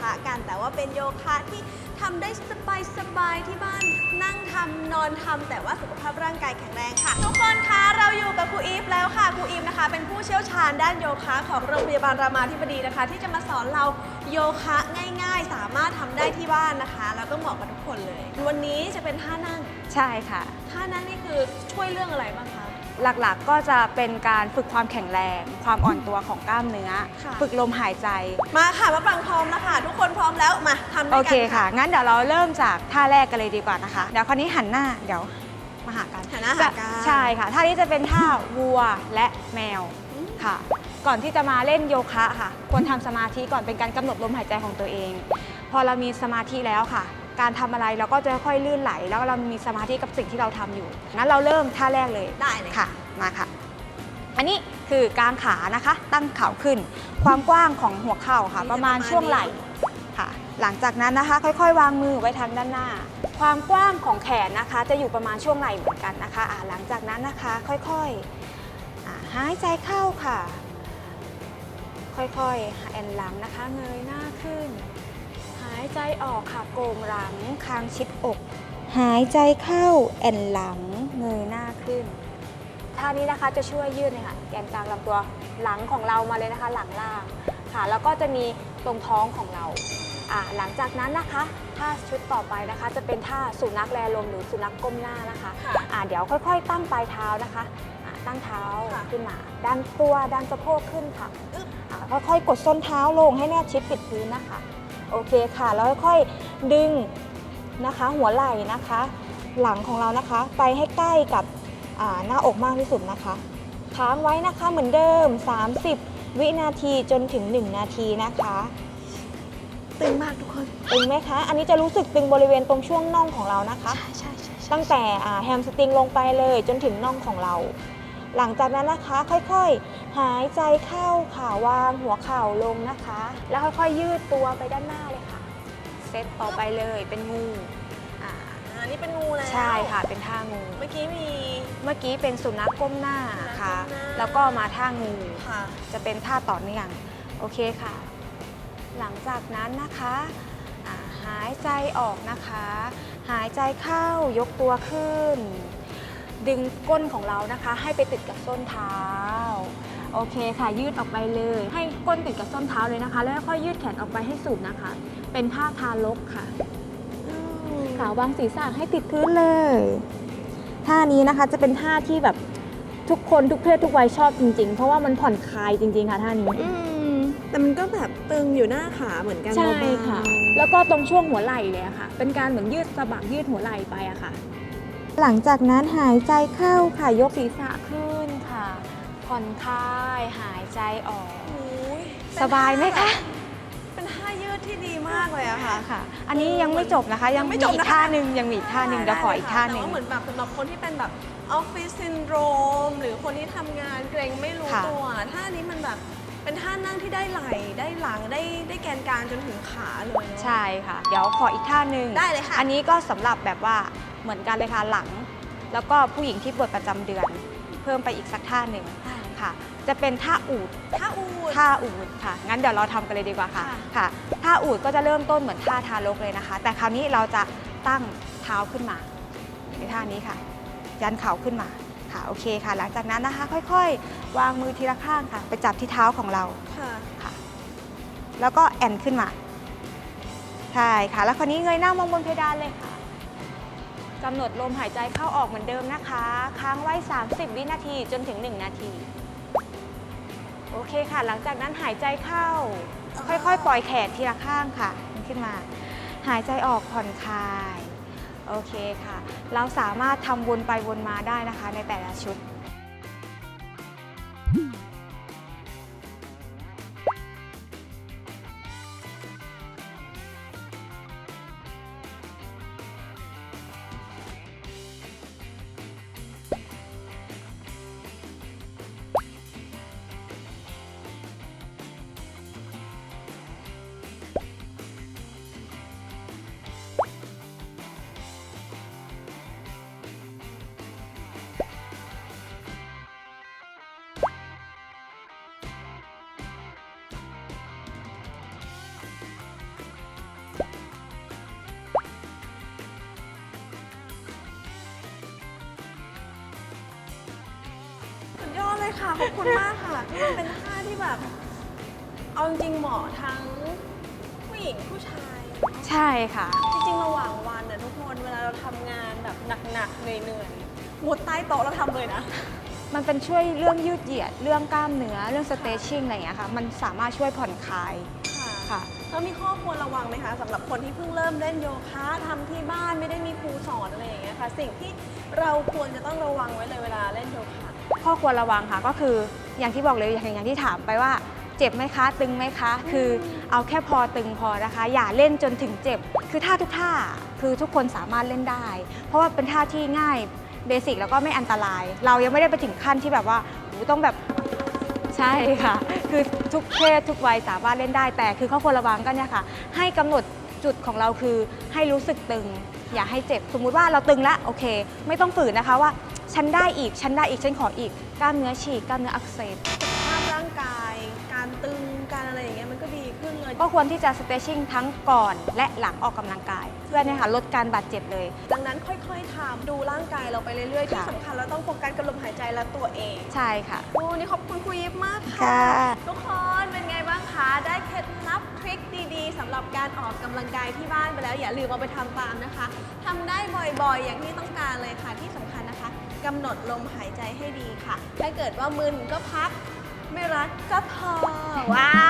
คะกัน แต่ว่าเป็นโยคะที่ทำได้สบายสบายๆที่บ้านนั่งทำนอนทำแต่ว่าสุขภาพร่างกายแข็งแรงค่ะ ทุกคนคะเราอยู่กับครูอีฟแล้วค่ะครูอีฟนะคะ เป็นผู้เชี่ยวชาญด้านโยคะของโรงพยาบาลรามาธิบดีนะคะ ที่จะมาสอนเราโยคะง่ายๆ สามารถทำได้ที่บ้านนะคะ แล้วก็เหมาะกับทุกคนเลย วันนี้จะเป็นท่านั่งใช่ค่ะ ท่านั่งนี่คือช่วยเรื่องอะไรบ้างคะ หลักๆก็จะเป็นการฝึกความแข็งแรง ความอ่อนตัวของกล้ามเนื้อ ค่ะ ฝึกลมหายใจ มาค่ะมะปรางพร้อมแล้วค่ะ ทุกคนพร้อมแล้วมาทำด้โอวยกัเคนค่ะ งั้นเดี๋ยวเราเริ่มจากท่าแรกกันเลยดีกว่านะคะ เดี๋ยวคราวนี้หันหน้า เดี๋ยวมาหากัน หันหน้าหากัน ใช่ค่ะ ท่านี้จะเป็นท่าวัวและแมวอืมค่ะ ก่อนที่จะมาเล่นโยคะค่ะ ควรทำสมาธิก่อนเป็นการกำหนดลมหายใจของตัวเอง พอเรามีสมาธิแล้วค่ะ การทำอะไรเราก็จะค่อยๆลื่นไหล แล้วเรามีสมาธิกับสิ่งที่เราทำอยู่งั้นเราเริ่มท่าแรกเลยได้เลยค่ะมาค่ะ อันนี้คือกางขานะคะ ตั้งเข่าขึ้น ความกว้างของหัวเข่าค่ะ ประมาณช่วงไหล่ค่ะ หลังจากนั้นนะคะ ค่อย ๆ วางมือไว้ทางด้านหน้า ความกว้างของแขนนะคะ จะอยู่ประมาณช่วงไหล่เหมือนกันนะคะอ่าหลังจากนั้นนะคะ ค่อยๆอ่าหายใจเข้าค่ะ ค่อยๆแอนหลังนะคะ เงยหน้าขึ้นหายใจออกค่ะโกงหลังคางชิดอก หายใจเข้าแอนหลังเงยหน้าขึ้นท่านี้นะคะจะช่วยยืดเลยค่ะแกนกลางลำตัวหลังของเรามาเลยนะคะ หลังล่างค่ะ แล้วก็จะมีตรงท้องของเราอ่าหลังจากนั้นนะคะท่าชุดต่อไปนะคะ จะเป็นท่าสุนัขแลลมหรือสุนัขก้มหน้านะคะค่ะอ่าเดี๋ยวค่อยๆ ตั้งปลายเท้านะคะอ่าตั้งเท้าค่ะขึ้นมาดันตัวดันสะโพกขึ้นค่ะอึ๊บอ่าค่อยๆกดส้นเท้าลงให้แนบชิดติดพื้นนะคะ โอเคค่ะ แล้วค่อยๆดึงนะคะ หัวไหล่นะคะ หลังของเรานะคะ ไปให้ใกล้กับอ่าหน้าอกมากที่สุดนะคะ ค้างไว้นะคะเหมือนเดิม 30 วินาทีจนถึง 1 นาทีนะคะตึงมากทุกคน ตึงไหมคะ อันนี้จะรู้สึกตึงบริเวณตรงช่วงน่องของเรานะคะ ใช่ใช่ใช่ตั้งแต่อ่าแฮมสตริงลงไปเลยจนถึงน่องของเรา หลังจากนั้นนะคะค่อยๆ หายใจเข้าขาวางหัวเข่าลงนะคะ แล้วค่อยๆ ยืดตัวไปด้านหน้าเลยค่ะ เซตต่อไปเลยเป็นงูอ่าอันนี้เป็นงูแล้วใช่ค่ะเป็นท่างู เมื่อกี้มี เมื่อกี้เป็นสุนัขก้มหน้าค่ะ สุนัขก้มหน้า แล้วก็มาท่างู ค่ะ จะเป็นท่าต่อเนื่องโอเคค่ะ หลังจากนั้นนะคะอ่าหายใจออกนะคะ หายใจเข้ายกตัวขึ้น ดึงก้นของเรานะคะ ให้ไปติดกับส้นเท้า โอเคค่ะยืดออกไปเลย ให้ก้นติดกับส้นเท้าเลยนะคะ แล้วค่อยยืดแขนออกไปให้สุดนะคะ เป็นท่าทารกค่ะขาวางศีรษะให้ติดพื้นเลยท่านี้นะคะจะเป็นท่าที่แบบทุกคนทุกเพศทุกวัยชอบจริง ๆ เพราะว่ามันผ่อนคลายจริง ๆ ค่ะท่านี้อืมแต่มันก็แบบตึงอยู่หน้าขาเหมือนกันใช่เบาๆค่ะ แล้วก็ตรงช่วงหัวไหล่เลยอะค่ะ เป็นการเหมือนยืดสะบักยืดหัวไหล่ไปอะค่ะ หลังจากนั้นหายใจเข้าค่ะยกศีรษะขึ้นค่ะ ผ่อนคลายหายใจออกโอ้ยสบายไหมคะ เป็นท่ายืดที่ดีมากเลยอะค่ะ ค่ะ อันนี้ยังไม่จบนะคะ ยังยังไม่มีจบอีกนะคะท่าหนึ่งยังมีอีกท่าหนึ่งเดี๋ยวขออีกท่าหนึ่งแต่ว่เหมือนแบบสำหรับคนที่เป็นแบบออฟฟิศซินโดรมหรือคนที่ทำงานเกรงไม่รู้ค่ะตัวท่านี้มันแบบ เป็นท่านั่งที่ได้ไหล่ได้หลังได้ได้แกนกลางจนถึงขาเลยเนอะ ใช่ค่ะ เดี๋ยวขออีกท่าหนึ่งได้เลยค่ะ อันนี้ก็สำหรับแบบว่าเหมือนกันเลยค่ะหลัง แล้วก็ผู้หญิงที่ปวดประจำเดือน เพิ่มไปอีกสักท่าหนึ่งค่ะ จะเป็นท่าอูด ท่าอูด ท่าอูดค่ะ งั้นเดี๋ยวเราทำกันเลยดีกว่าค่ะ ค่ะ ค่ะ ท่าอูดก็จะเริ่มต้นเหมือนท่าทารกเลยนะคะ แต่คราวนี้เราจะตั้งเท้าขึ้นมาในท่านี้ค่ะ ยันเข่าขึ้นมา ค่ะ โอเคค่ะ หลังจากนั้นนะคะ ค่อยๆ วางมือทีละข้างค่ะ ไปจับที่เท้าของเราค่ะค่ะ แล้วก็แอนขึ้นมา ใช่ค่ะ แล้วคราวนี้เงยหน้ามองบนเพดานเลยค่ะกำหนดลมหายใจเข้าออกเหมือนเดิมนะคะ ค้างไว้ 30 วินาทีจนถึง 1 นาที โอเคค่ะ หลังจากนั้นหายใจเข้า ค่อยๆ ปล่อยแขนทีละข้างค่ะ ขึ้นมา หายใจออกผ่อนคลาย โอเคค่ะ เราสามารถทำวนไปวนมาได้นะคะในแต่ละชุด ขอบคุณมากค่ะนี่มันเป็นท่าที่แบบ เอาจริงๆเหมาะทั้งผู้หญิงผู้ชาย ใช่ค่ะ จริงๆระหว่างวันน่ะทุกคนเวลาเราทำงานแบบหนักๆเหนื่อยๆมุดใต้โต๊ะแล้วทำเลยนะ มันเป็นช่วยเรื่องยืดเหยียด เรื่องกล้ามเนื้อ เรื่องสเตชชิ่งอะไรอย่างเงี้ยค่ะ มันสามารถช่วยผ่อนคลายค่ะค่ะ แล้วมีข้อควรระวังไหมคะสำหรับคนที่เพิ่งเริ่มเล่นโยคะทำที่บ้านไม่ได้มีครูสอนอะไรอย่างเงี้ยค่ะ สิ่งที่เราควรจะต้องระวังไว้เลยเวลาเล่นโยคะ ข้อควรระวังค่ะก็คืออย่างที่บอกเลยอย่างอย่างที่ถามไปว่า เจ็บไหมคะ ตึงไหมคะ คือเอาแค่พอตึงพอนะคะ อย่าเล่นจนถึงเจ็บ คือท่าทุกท่าคือทุกคนสามารถเล่นได้ เพราะว่าเป็นท่าที่ง่ายเบสิกแล้วก็ไม่อันตราย เรายังไม่ได้ไปถึงขั้นที่แบบว่าต้องแบบใช่ค่ะ คือทุกเพศทุกวัยสามารถเล่นได้ แต่คือข้อควรระวังก็เนี่ยค่ะ ให้กำหนดจุดของเราคือให้รู้สึกตึง อย่าให้เจ็บ สมมุติว่าเราตึงแล้วโอเค ไม่ต้องฝืนนะคะว่า ฉันได้อีก ฉันได้อีก ฉันขออีก กล้ามเนื้อฉีก กล้ามเนื้ออักเสบสุขภาพร่างกาย การตึง การอะไรอย่างเงี้ยมันก็ดีขึ้นเลย ก็ควรที่จะ stretching ทั้งก่อนและหลังออกกำลังกาย เพื่อเนี่ยค่ะลดการบาดเจ็บเลย ดังนั้นค่อยๆทำดูร่างกายเราไปเรื่อยๆ ที่ค่ะ สำคัญเราต้องโฟกัสกับลมหายใจและตัวเองใช่ค่ะ โอ้นี่ขอบคุณครูยิปมากค่ะ ค่ะ ทุกคนเป็นไงบ้างคะ ได้เคล็ดลับทริคดีๆสำหรับการออกกำลังกายที่บ้านไปแล้ว อย่าลืมเอาไปทำตามนะคะทำได้บ่อยๆ อย่างที่ต้องการเลยค่ะที่สำคัญนะคะ กำหนดลมหายใจให้ดีค่ะ ถ้าเกิดว่ามึนก็พัก ไม่รักก็พอว้า